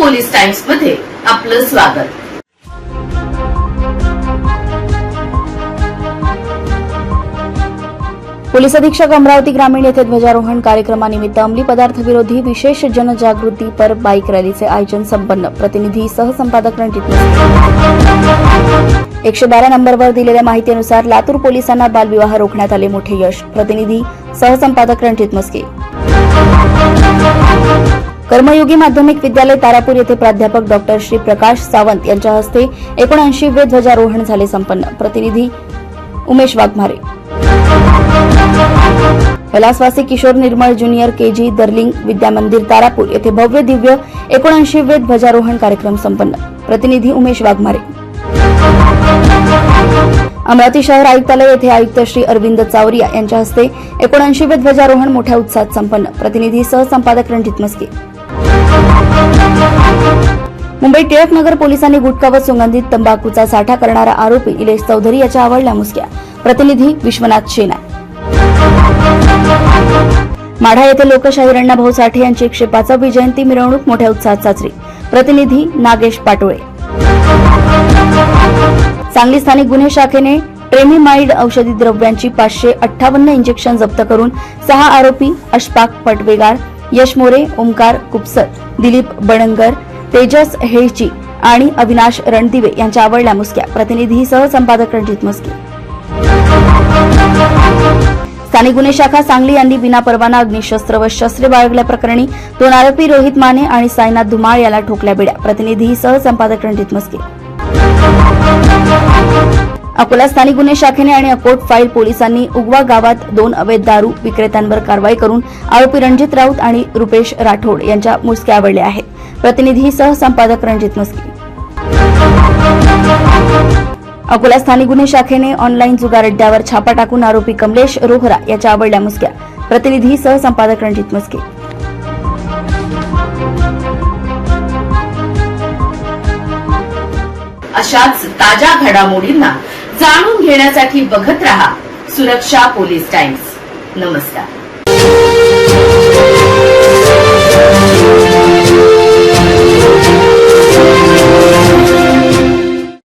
टाइम्समध्ये आपलं स्वागत. पोलीस अधीक्षक अमरावती ग्रामीण येथे ध्वजारोहण कार्यक्रमानिमित्त अंमली पदार्थ विरोधी विशेष जनजागृती पर बाईक रॅलीचे आयोजन संपन्न. प्रतिनिधी सहसंपादक रणजित एकशे बारा नंबरवर दिलेल्या माहितीनुसार लातूर पोलिसांना बालविवाह रोखण्यात आले मोठे यश. प्रतिनिधी सहसंपादक रणजित मस्के कर्मयोगी माध्यमिक विद्यालय तारापूर येथे प्राध्यापक डॉक्टर श्री प्रकाश सावंत यांच्या हस्ते एकोणऐंशी वे ध्वजारोहण झाले संपन्न. प्रतिनिधी उमेश वाघमारे. कैलासवासी किशोर निर्मळ ज्युनियर केजी दर्लिंग विद्यामंदिर तारापूर येथे भव्य दिव्य एकोणऐंशी वे ध्वजारोहण कार्यक्रम संपन्न. प्रतिनिधी उमेश वाघमारे. अमरावती शहर आयुक्तालय येथे आयुक्त श्री अरविंद चावरिया यांच्या हस्ते एकोणऐंशी वे ध्वजारोहण मोठ्या उत्साहात संपन्न. प्रतिनिधी सहसंपादक रणजित मस्के. मुंबई टिळकनगर पोलिसांनी गुटखा व सुगंधित तंबाखूचा साठा करणारा आरोपी इलेश चौधरी याच्या आवडल्या मुसक्या. प्रतिनिधी विश्वनाथ शेना. माढा येथे लोकशाही अण्णाभाऊ साठे यांची एकशे पाचवी जयंती मिरवणूक मोठ्या उत्साहात साजरी. प्रतिनिधी नागेश पाटोळे. सांगली स्थानिक गुन्हे शाखेने ट्रेमिमाइड औषधी द्रव्यांची पाचशे अठ्ठावन्न इंजेक्शन जप्त करून सहा आरोपी अशफाक पटवेगार यश मोरे ओमकार कुपसर दिलीप बणंगर तेजस हेळची आणि अविनाश रणदिवे यांच्या आवडल्या मुसक्या. प्रतिनिधी सहसंपादक रणजित मुसके. स्थानिक गुन्हे शाखा सांगली यांनी विनापरवाना अग्निशस्त्र व शस्त्रे बाळगल्याप्रकरणी दोन आरोपी रोहित माने आणि साईनाथ धुमाळ याला ठोकल्या बिड्या. प्रतिनिधी सहसंपादक रणजित मस्के. अकोला स्थानिक गुन्हे शाखेने आणि अकोट फाईल पोलिसांनी उगवा गावात दोन अवैध दारू विक्रेत्यांवर कारवाई करून आरोपी रणजित राऊत आणि रुपेश राठोड यांच्या मुसक्या आवडल्या आहेत. प्रतिनिधी सहसंपादक रणजित मस्के. अकोला स्थानिक गुन्हे शाखेने ऑनलाईन जुगार अड्ड्यावर छापा टाकून आरोपी कमलेश रोहरा याच्या आवडल्या मुसक्या. प्रतिनिधी सहसंपादक रणजित मस्के. अशाच ताज्या घडामोडींना जाणून घेण्यासाठी बघत रहा सुरक्षा पोलीस टाइम्स. नमस्कार.